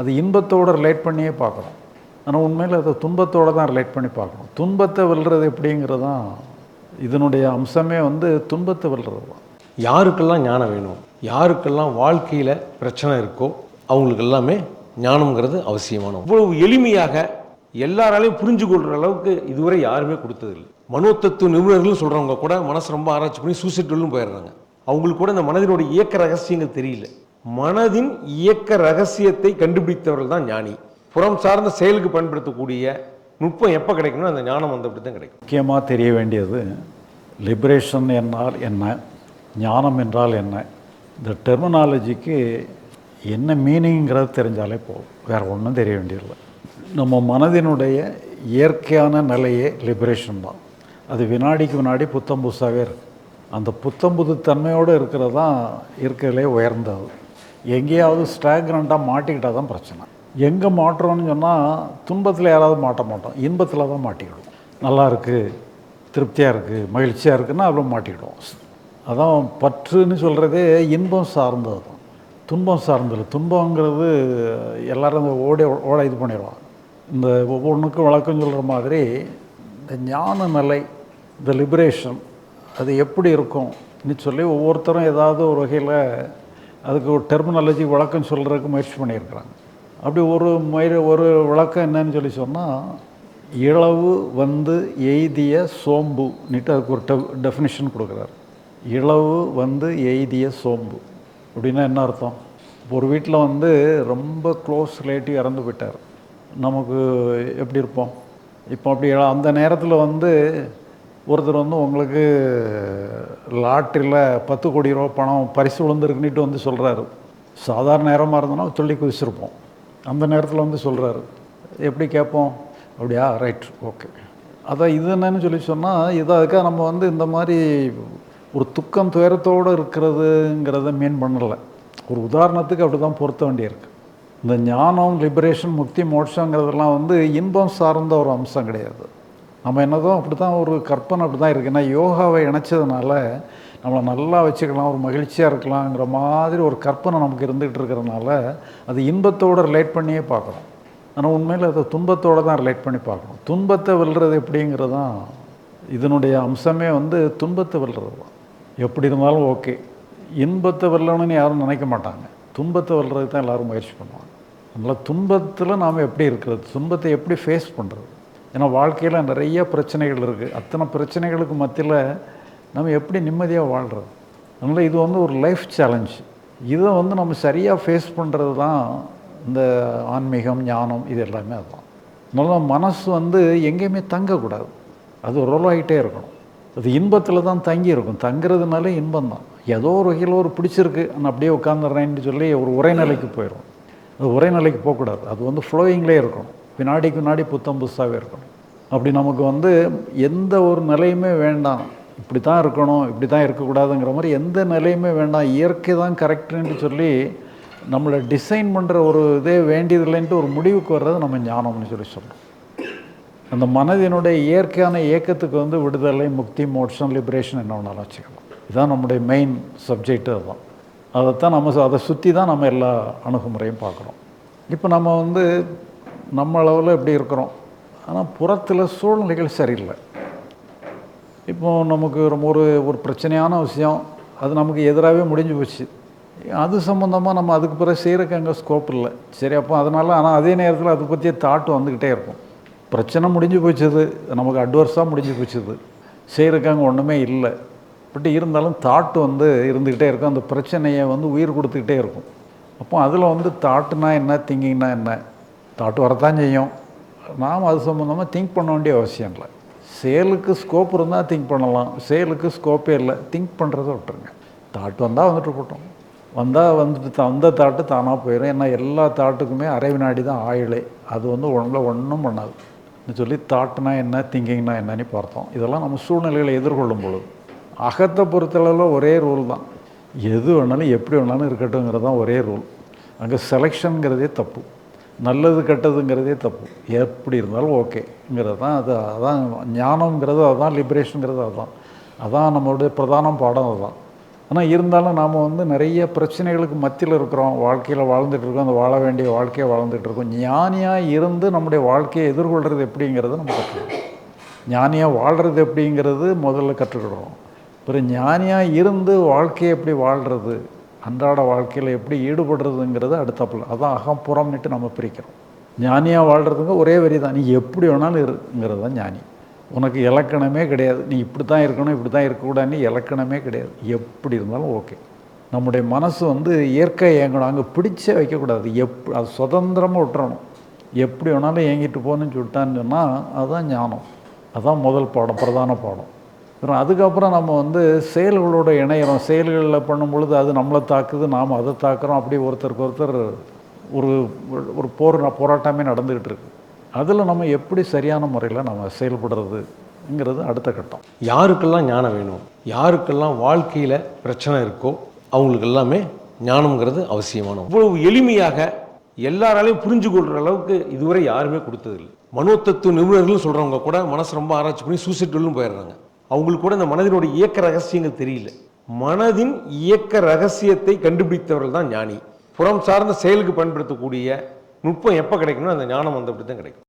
அது இன்பத்தோடு ரிலேட் பண்ணியே பார்க்குறோம் ஆனால் உண்மையில் அதை துன்பத்தோடு தான் ரிலேட் பண்ணி பார்க்கணும். துன்பத்தை வெல்றது எப்படிங்கிறது தான் இதனுடைய அம்சமே வந்து துன்பத்தை வெல்றது தான் யாருக்கெல்லாம் ஞானம் வேணும் யாருக்கெல்லாம் வாழ்க்கையில் பிரச்சனை இருக்கோ அவங்களுக்கு எல்லாமே ஞானம்ங்கிறது அவசியமான இவ்வளவு எளிமையாக எல்லாராலையும் புரிஞ்சு கொள்கிற அளவுக்கு இதுவரை யாருமே கொடுத்ததில்லை. மனோத்தத்துவ நிபுணர்கள் சொல்கிறவங்க கூட மனசு ரொம்ப ஆராய்ச்சி பண்ணி சூசைட்லும் போயிடுறாங்க. அவங்களுக்கு கூட இந்த மனதினுடைய இயக்க ரகசியங்கள் தெரியல. மனதின் இயக்க ரகசியத்தை கண்டுபிடித்தவர்கள் தான் ஞானி. புறம் சார்ந்த செயலுக்கு பயன்படுத்தக்கூடிய நுட்பம் எப்போ கிடைக்கணும் அந்த ஞானம் வந்தபடி தான் கிடைக்கும். முக்கியமாக தெரிய வேண்டியது லிபரேஷன் என்றால் என்ன ஞானம் என்றால் என்ன இந்த டெர்மினாலஜிக்கு என்ன மீனிங்கிறது தெரிஞ்சாலே போதும். வேறு ஒன்றும் தெரிய வேண்டியதில்லை. நம்ம மனதினுடைய இயற்கையான நிலையே லிபரேஷன் தான். அது வினாடிக்கு வினாடி புத்தம் புதுசாகவே இருக்குது அந்த புத்தம் புது தன்மையோடு இருக்கிறது தான் இருக்கிறதுலே உயர்ந்தது. எங்கேயாவது ஸ்டாக்ரண்ட்டாக மாட்டிக்கிட்டால் தான் பிரச்சனை. எங்கே மாட்டுறோம்னு சொன்னால் துன்பத்தில் யாராவது மாட்ட மாட்டோம். இன்பத்தில் தான் மாட்டிக்கிடுவோம். நல்லா இருக்குது திருப்தியாக இருக்குது மகிழ்ச்சியாக இருக்குன்னா அவ்வளோ மாட்டிக்கிடுவோம். அதான் பற்றுன்னு சொல்கிறதே இன்பம் சார்ந்தது தான். துன்பம் சார்ந்தது துன்பங்கிறது எல்லோரும் இந்த ஓடி ஓட இது பண்ணிடுவாங்க. இந்த ஒவ்வொன்றுக்கும் வழக்கம் சொல்கிற மாதிரி இந்த ஞான நிலை இந்த லிபரேஷன் அது எப்படி இருக்கும்னு சொல்லி ஒவ்வொருத்தரும் ஏதாவது ஒரு வகையில் அதுக்கு ஒரு டெர்மினாலஜி விளக்கம் சொல்கிறதுக்கு முயற்சி பண்ணியிருக்கிறாங்க. அப்படி ஒரு மயிறு ஒரு விளக்கம் என்னன்னு சொல்லி சொன்னால் இளவு வந்து எய்திய சோம்புன்னுட்டு அதுக்கு ஒரு டெஃபினிஷன் கொடுக்குறாரு. இளவு வந்து எய்திய சோம்பு. அப்படின்னா என்ன அர்த்தம்? ஒரு வீட்டில் வந்து ரொம்ப க்ளோஸ் ரிலேட்டிவ் இறந்து போயிட்டார். நமக்கு எப்படி இருப்போம்? இப்போ அப்படி அந்த நேரத்தில் வந்து ஒருத்தர் வந்து உங்களுக்கு லாட்டரியில் பத்து கோடி ரூபா பணம் பரிசு விழுந்துருக்குன்னுட்டு வந்து சொல்கிறாரு சாதாரண நேரமாக இருந்தோன்னா சொல்லி குதிச்சிருப்போம் அந்த நேரத்தில் வந்து சொல்கிறாரு எப்படி கேட்போம்? அப்படியா? ரைட். ஓகே. அதான் இது என்னன்னு சொல்லி சொன்னால் இது அதுக்காக நம்ம வந்து இந்த மாதிரி ஒரு துக்கம் துயரத்தோடு இருக்கிறதுங்கிறத மீன் பண்ணலை. ஒரு உதாரணத்துக்கு அப்படி தான் பொருத்த வேண்டியிருக்கு. இந்த ஞானம் லிபரேஷன் முக்தி மோட்சங்கிறதெல்லாம் வந்து இன்பம் சார்ந்த ஒரு அம்சம் கிடையாது. நம்ம என்னதான் அப்படி தான் ஒரு கற்பனை அப்படி தான் இருக்குது ஏன்னா யோகாவை இணைச்சதுனால நம்மளை நல்லா வச்சுக்கலாம் ஒரு மகிழ்ச்சியாக இருக்கலாங்கிற மாதிரி ஒரு கற்பனை நமக்கு இருந்துகிட்டு இருக்கிறனால அது இன்பத்தோடு ரிலேட் பண்ணியே பார்க்குறோம் ஆனால் உண்மையில் அதை துன்பத்தோடு தான் ரிலேட் பண்ணி பார்க்கணும். துன்பத்தை வெல்றது எப்படிங்கிறது தான் இதனுடைய அம்சமே வந்து துன்பத்தை வெல்றது தான். எப்படி இருந்தாலும் ஓகே. இன்பத்தை வெல்லணும்னு யாரும் நினைக்க மாட்டாங்க. துன்பத்தை வெல்றதுக்கு தான் எல்லோரும் முயற்சி பண்ணுவாங்க. அதனால் துன்பத்தில் நாம் எப்படி இருக்கிறது? துன்பத்தை எப்படி ஃபேஸ் பண்ணுறது ஏன்னா வாழ்க்கையில் நிறைய பிரச்சனைகள் இருக்குது அத்தனை பிரச்சனைகளுக்கு மத்தியில் நம்ம எப்படி நிம்மதியாக வாழ்கிறது அதனால் இது வந்து ஒரு லைஃப் சேலஞ்ச் இதை வந்து நம்ம சரியாக ஃபேஸ் பண்ணுறது தான் இந்த ஆன்மீகம் ஞானம் இது எல்லாமே அதுதான். அதனால மனசு வந்து எங்கேயுமே தங்கக்கூடாது. அது ரோல் ஆகிட்டே இருக்கணும். அது இன்பத்தில் தான் தங்கி இருக்கும். தங்குறதுனாலே இன்பம் தான். ஏதோ ஒரு வகையில் ஒரு பிடிச்சிருக்கு நான் அப்படியே உட்காந்துடுறேன்னு சொல்லி ஒரு உரைநிலைக்கு போயிடும் அது உரைநிலைக்கு போகக்கூடாது. அது வந்து ஃப்ளோயிங்லேயே இருக்கணும். வினாடிக்கு வினாடி புத்தம் புதுசாகவே இருக்கணும். அப்படி நமக்கு வந்து எந்த ஒரு நிலையுமே வேண்டாம். இப்படி தான் இருக்கணும் இப்படி தான் இருக்கக்கூடாதுங்கிற மாதிரி எந்த நிலையுமே வேண்டாம். இயற்கை தான் கரெக்டுன்ட்டு சொல்லி நம்மளை டிசைன் பண்ணுற ஒரு இதே வேண்டியதில்லைன்ட்டு ஒரு முடிவுக்கு வர்றது நம்ம ஞானம்னு சொல்லி சொல்கிறோம் அந்த மனதினுடைய இயற்கையான இயக்கத்துக்கு வந்து விடுதலை முக்தி மோட்சம் லிபரேஷன் என்ன வேணாலும் வச்சுக்கலாம். இதுதான் நம்முடைய மெயின் சப்ஜெக்டு அதுதான். அதைத்தான் நம்ம அதை சுற்றி தான் நம்ம எல்லா அணுகுமுறையும் பார்க்குறோம். இப்போ நம்ம வந்து நம்ம அளவில் எப்படி இருக்கிறோம்? ஆனால் புறத்தில் சூழ்நிலைகள் சரியில்லை. இப்போ நமக்கு ரொம்ப ஒரு ஒரு பிரச்சனையான விஷயம் அது நமக்கு எதிராகவே முடிஞ்சு போச்சு. அது சம்மந்தமாக நம்ம அதுக்கு பிறகு செய்கிறக்கு அங்கே ஸ்கோப் இல்லை. சரி அப்போ அதனால் ஆனால் அதே நேரத்தில் அதை பற்றிய தாட்டு வந்துக்கிட்டே இருக்கும். பிரச்சனை முடிஞ்சு போச்சுது நமக்கு அட்வர்ஸாக முடிஞ்சு போச்சுது. செய்கிறக்கு அங்கே ஒன்றுமே இல்லை. பட் இருந்தாலும் தாட்டு வந்து இருந்துக்கிட்டே இருக்கும். அந்த பிரச்சனையை வந்து உயிர் கொடுத்துக்கிட்டே இருக்கும். அப்போ அதில் வந்து தாட்டுனா என்ன திங்கிங்னா என்ன? தாட்டு வரத்தான் செய்யும். நாம் அது சம்மந்தமாக திங்க் பண்ண வேண்டிய அவசியம் இல்லை. சேலுக்கு ஸ்கோப் இருந்தால் திங்க் பண்ணலாம். சேலுக்கு ஸ்கோப்பே இல்லை. திங்க் பண்ணுறதை விட்டுருங்க. தாட்டு வந்தால் வந்துட்டு போட்டோம். வந்தால் வந்துட்டு த- வந்த தாட்டு தானாக போயிடும் ஏன்னா எல்லா தாட்டுக்குமே அரை வினாடி தான் ஆயுளே. அது வந்து ஒன்றில் ஒன்றும் பண்ணாது. சொல்லி தாட்டுனா என்ன திங்கிங்னா என்னன்னு பார்த்தோம். இதெல்லாம் நம்ம சூழ்நிலைகளை எதிர்கொள்ளும் பொழுது. அகத்தை பொறுத்தளவில் ஒரே ரூல் தான். எது வேணாலும் எப்படி வேணாலும் இருக்கட்டுங்கிறது தான் ஒரே ரூல் அங்கே செலெக்ஷனுங்கிறதே தப்பு. நல்லது கெட்டதுங்கிறதே தப்பு. எப்படி இருந்தாலும் ஓகேங்கிறது தான் அது அதான் ஞானம்ங்கிறது அதுதான் லிபரேஷனுங்கிறது அதுதான். அதான் நம்மளுடைய பிரதான பாடம் அதுதான். ஆனால் இருந்தாலும் நாம் வந்து நிறைய பிரச்சனைகளுக்கு மத்தியில் இருக்கிறோம். வாழ்க்கையில் வாழ்ந்துட்டுருக்கோம் அந்த வாழ வேண்டிய வாழ்க்கையை வாழ்ந்துட்டுருக்கோம் ஞானியாக இருந்து நம்முடைய வாழ்க்கையை எதிர்கொள்கிறது எப்படிங்கிறது நம்ம கற்றுக்கணும். ஞானியாக வாழ்கிறது எப்படிங்கிறது முதல்ல கற்றுக்கிடுறோம். அப்புறம் ஞானியாக இருந்து வாழ்க்கையை எப்படி வாழ்கிறது அன்றாட வாழ்க்கையில் எப்படி ஈடுபடுறதுங்கிறது அடுத்தப்பில் அதான் அகம்புறம்னுட்டு நம்ம பிரிக்கிறோம். ஞானியாக வாழ்கிறதுங்க ஒரே வரி தான் நீ எப்படி வேணாலும் இருங்கிறது தான் ஞானி. உனக்கு இலக்கணமே கிடையாது. நீ இப்படி தான் இருக்கணும் இப்படி தான் இருக்கக்கூடாதுன்னு இலக்கணமே கிடையாது. எப்படி இருந்தாலும் ஓகே. நம்முடைய மனசு வந்து இயற்கை இயங்கணும். அங்கே பிடிச்சே வைக்கக்கூடாது. எப் அது சுதந்திரமாக விட்டுறணும். எப்படி வேணாலும் இயங்கிட்டு போகணும்னு சொல்லிட்டான்னு சொன்னால் அதுதான் ஞானம். அதுதான் முதல் பாடம் பிரதான பாடம். அதுக்கப்புறம் நம்ம வந்து செயல்களோட இணையிறோம். செயல்களில் பண்ணும் பொழுது அது நம்மளை தாக்குது நாம் அதை தாக்குறோம். அப்படி ஒருத்தருக்கு ஒருத்தர் ஒரு ஒரு போர் போராட்டமே நடந்துக்கிட்டு இருக்கு. அதில் நம்ம எப்படி சரியான முறையில் நம்ம செயல்படுறதுங்கிறது அடுத்த கட்டம். யாருக்கெல்லாம் ஞானம் வேணும் யாருக்கெல்லாம் வாழ்க்கையில் பிரச்சனை இருக்கோ அவங்களுக்கு எல்லாமே ஞானம்ங்கிறது அவசியமான இவ்வளவு எளிமையாக எல்லாராலையும் புரிஞ்சு கொள்கிற அளவுக்கு இதுவரை யாருமே கொடுத்ததில்லை. மனோத்தத்துவ நிபுணர்கள் சொல்கிறவங்க கூட மனசு ரொம்ப ஆராய்ச்சி பண்ணி சூசைட்டுன்னு போயிடுறாங்க. அவங்களுக்கு கூட இந்த மனதினுடைய இயக்க ரகசியங்கள் தெரியல. மனதின் இயக்க ரகசியத்தை கண்டுபிடித்தவர்கள் தான் ஞானி. புறம் சார்ந்த செயலுக்கு பயன்படுத்தக்கூடிய நுட்பம் எப்போ கிடைக்கணும் அந்த ஞானம் வந்தபடி தான் கிடைக்கும்.